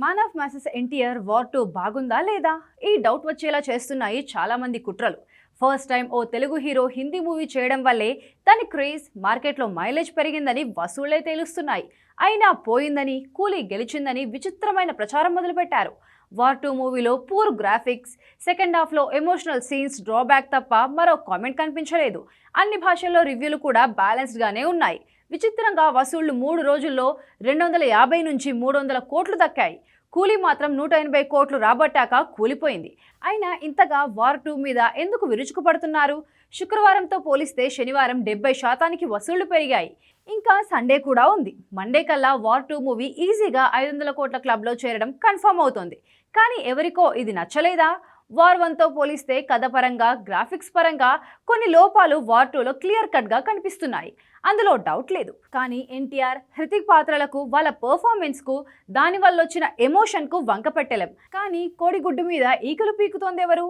Man of masses NTR war two బాగుందా లేదా? ఈ డౌట్ వచ్చేలా చేస్తున్నాయి చాలామంది కుట్రలు. ఫస్ట్ టైం ఓ తెలుగు హీరో హిందీ మూవీ చేయడం వల్లే తన క్రేజ్ మార్కెట్లో మైలేజ్ పెరిగిందని వసూళ్ళే తేలుస్తున్నాయి. అయినా పోయిందని కూలీ గెలిచిందని విచిత్రమైన ప్రచారం మొదలుపెట్టారు. వార్ టూ మూవీలో పూర్ గ్రాఫిక్స్ సెకండ్ హాఫ్లో ఎమోషనల్ సీన్స్ డ్రాబ్యాక్ తప్ప మరో కామెంట్ కనిపించలేదు. అన్ని భాషల్లో రివ్యూలు కూడా బ్యాలెన్స్డ్గానే ఉన్నాయి. విచిత్రంగా వసూళ్ళు మూడు రోజుల్లో రెండు వందల యాభై నుంచి మూడు వందల కోట్లు దక్కాయి. కూలీ మాత్రం నూట ఎనభై కోట్లు రాబట్టాక కూలిపోయింది. అయినా ఇంతగా వార్ టూ మీద ఎందుకు విరుచుకుపడుతున్నారు? శుక్రవారంతో పోలిస్తే శనివారం డెబ్బై శాతానికి వసూళ్ళు పెరిగాయి. ఇంకా సండే కూడా ఉంది. మండే కల్లా వార్ టూ మూవీ ఈజీగా ఐదు వందల కోట్ల క్లబ్లో చేరడం కన్ఫర్మ్ అవుతోంది. కానీ ఎవరికో ఇది నచ్చలేదా? వార్ వన్తో పోలిస్తే కథ పరంగా గ్రాఫిక్స్ పరంగా కొన్ని లోపాలు వార్ టూలో క్లియర్ కట్గా కనిపిస్తున్నాయి. అందులో డౌట్ లేదు. కానీ ఎన్టీఆర్ హృతిక్ పాత్రలకు వాళ్ళ పర్ఫార్మెన్స్కు దానివల్ల వచ్చిన ఎమోషన్కు వంక పెట్టలేం. కానీ కోడిగుడ్డు మీద ఈకలు పీకుతోంది ఎవరు?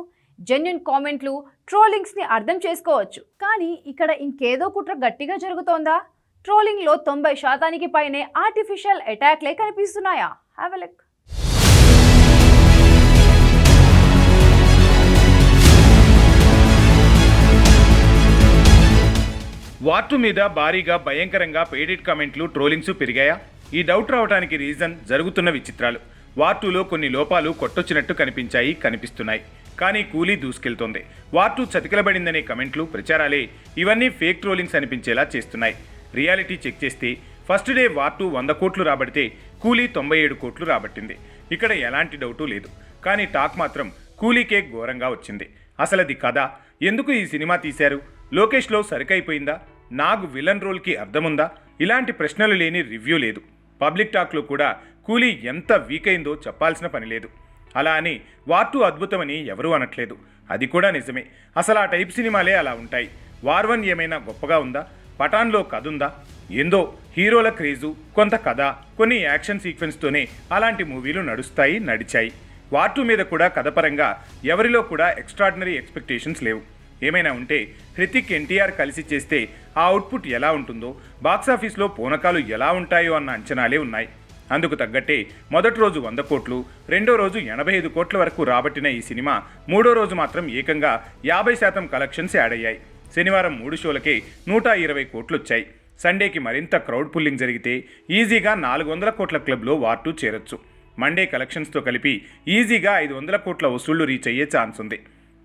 జెన్యున్ కామెంట్లు ట్రోలింగ్స్ని అర్థం చేసుకోవచ్చు. కానీ ఇక్కడ ఇంకేదో కుట్ర గట్టిగా జరుగుతోందా? ట్రోలింగ్లో తొంభై శాతానికి పైనే ఆర్టిఫిషియల్ అటాక్లే కనిపిస్తున్నాయా? హ్యావ్ ఎ లుక్ వార్టు మీద భారీగా భయంకరంగా పెయిడెడ్ కామెంట్లు ట్రోలింగ్స్ పెరిగాయా? ఈ డౌట్ రావడానికి రీజన్ జరుగుతున్న విచిత్రాలు. వార్టులో కొన్ని లోపాలు కొట్టొచ్చినట్టు కనిపించాయి కనిపిస్తున్నాయి. కానీ కూలీ దూసుకెళ్తోంది. వార్టు చతికిలబడిందనే కమెంట్లు ప్రచారాలే ఇవన్నీ ఫేక్ ట్రోలింగ్స్ అనిపించేలా చేస్తున్నాయి. రియాలిటీ చెక్ చేస్తే ఫస్ట్ డే వార్టు వంద కోట్లు రాబడితే కూలీ తొంభై ఏడు కోట్లు రాబట్టింది. ఇక్కడ ఎలాంటి డౌటు లేదు. కానీ టాక్ మాత్రం కూలీకే ఘోరంగా వచ్చింది. అసలది కథ. ఎందుకు ఈ సినిమా తీశారు? లోకేష్లో సరికైపోయిందా? నాగు విలన్ రోల్కి అర్థముందా? ఇలాంటి ప్రశ్నలు లేని రివ్యూ లేదు. పబ్లిక్ టాక్లో కూడా కూలీ ఎంత వీక్ అయిందో చెప్పాల్సిన పని లేదు. అలా అని వార్ టూ అద్భుతమని ఎవరూ అనట్లేదు. అది కూడా నిజమే. అసలు ఆ టైప్ సినిమాలే అలా ఉంటాయి. వార్ వన్ ఏమైనా గొప్పగా ఉందా? పఠాన్లో కథ ఉందా? ఏందో హీరోల క్రేజు కొంత కథ కొన్ని యాక్షన్ సీక్వెన్స్తోనే అలాంటి మూవీలు నడుస్తాయి నడిచాయి. వార్ టూ మీద కూడా కథపరంగా ఎవరిలో కూడా ఎక్స్ట్రాడినరీ ఎక్స్పెక్టేషన్స్ లేవు. ఏమైనా ఉంటే హృతిక్ ఎన్టీఆర్ కలిసి చేస్తే ఆ అవుట్పుట్ ఎలా ఉంటుందో బాక్సాఫీస్లో పూనకాలు ఎలా ఉంటాయో అన్న అంచనాలే ఉన్నాయి. అందుకు తగ్గట్టే మొదటి రోజు వంద కోట్లు రెండో రోజు ఎనభై ఐదు కోట్ల వరకు రాబట్టిన ఈ సినిమా మూడో రోజు మాత్రం ఏకంగా యాభై శాతం కలెక్షన్స్ యాడ్ అయ్యాయి. శనివారం మూడు షోలకే నూట ఇరవై కోట్లు వచ్చాయి సండేకి మరింత క్రౌడ్ పుల్లింగ్ జరిగితే ఈజీగా నాలుగు వందల కోట్ల క్లబ్లో వార్టు చేరొచ్చు. మండే కలెక్షన్స్తో కలిపి ఈజీగా ఐదు వందల కోట్ల వసూళ్ళు రీచ్ అయ్యే ఛాన్స్ ఉంది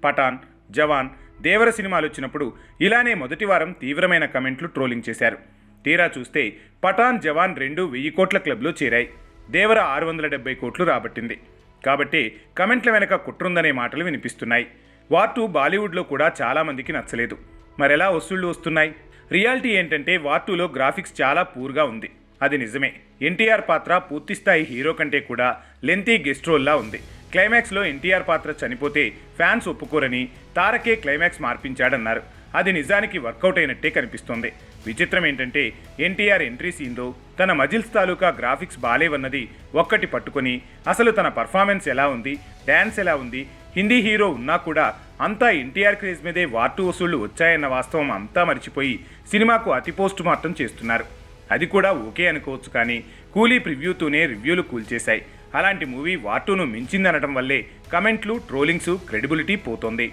పఠాన్ జవాన్ దేవర సినిమాలు వచ్చినప్పుడు ఇలానే మొదటి వారం తీవ్రమైన కమెంట్లు ట్రోలింగ్ చేశారు. తీరా చూస్తే పఠాన్ జవాన్ రెండు వెయ్యి కోట్ల క్లబ్లో చేరాయి. దేవర ఆరు వందల డెబ్బై కోట్లు రాబట్టింది. కాబట్టి కమెంట్ల వెనక కుట్రుందనే మాటలు వినిపిస్తున్నాయి. వార్ టూ బాలీవుడ్లో కూడా చాలామందికి నచ్చలేదు. మరెలా వసూళ్ళు వస్తున్నాయి? రియాలిటీ ఏంటంటే వార్ టూలో గ్రాఫిక్స్ చాలా పూర్గా ఉంది. అది నిజమే. ఎన్టీఆర్ పాత్ర పూర్తిస్థాయి హీరో కంటే కూడా లెంతీ గెస్ట్ రోల్లా ఉంది. క్లైమాక్స్లో ఎన్టీఆర్ పాత్ర చనిపోతే ఫ్యాన్స్ ఒప్పుకోరని తారకే క్లైమాక్స్ మార్పించాడన్నారు. అది నిజానికి వర్కౌట్ అయినట్టే కనిపిస్తోంది. విచిత్రం ఏంటంటే ఎన్టీఆర్ ఎంట్రీ సీన్లో తన మజిల్స్ తాలూకా గ్రాఫిక్స్ బాలేవన్నది ఒక్కటి పట్టుకొని అసలు తన పర్ఫార్మెన్స్ ఎలా ఉంది డ్యాన్స్ ఎలా ఉంది హిందీ హీరో ఉన్నా కూడా అంతా ఎన్టీఆర్ క్రేజ్ మీదే వార్టు వసూళ్ళు వచ్చాయన్న వాస్తవం అంతా మర్చిపోయి సినిమాకు అతి పోస్ట్ మార్టం చేస్తున్నారు. అది కూడా ఓకే అనుకోవచ్చు కానీ కూలీ ప్రివ్యూతోనే రివ్యూలు కూల్చేశాయి. అలాంటి మూవీ వార్టూను మించిందనటం వల్లే కమెంట్లు ట్రోలింగ్స్ క్రెడిబిలిటీ పోతోంది.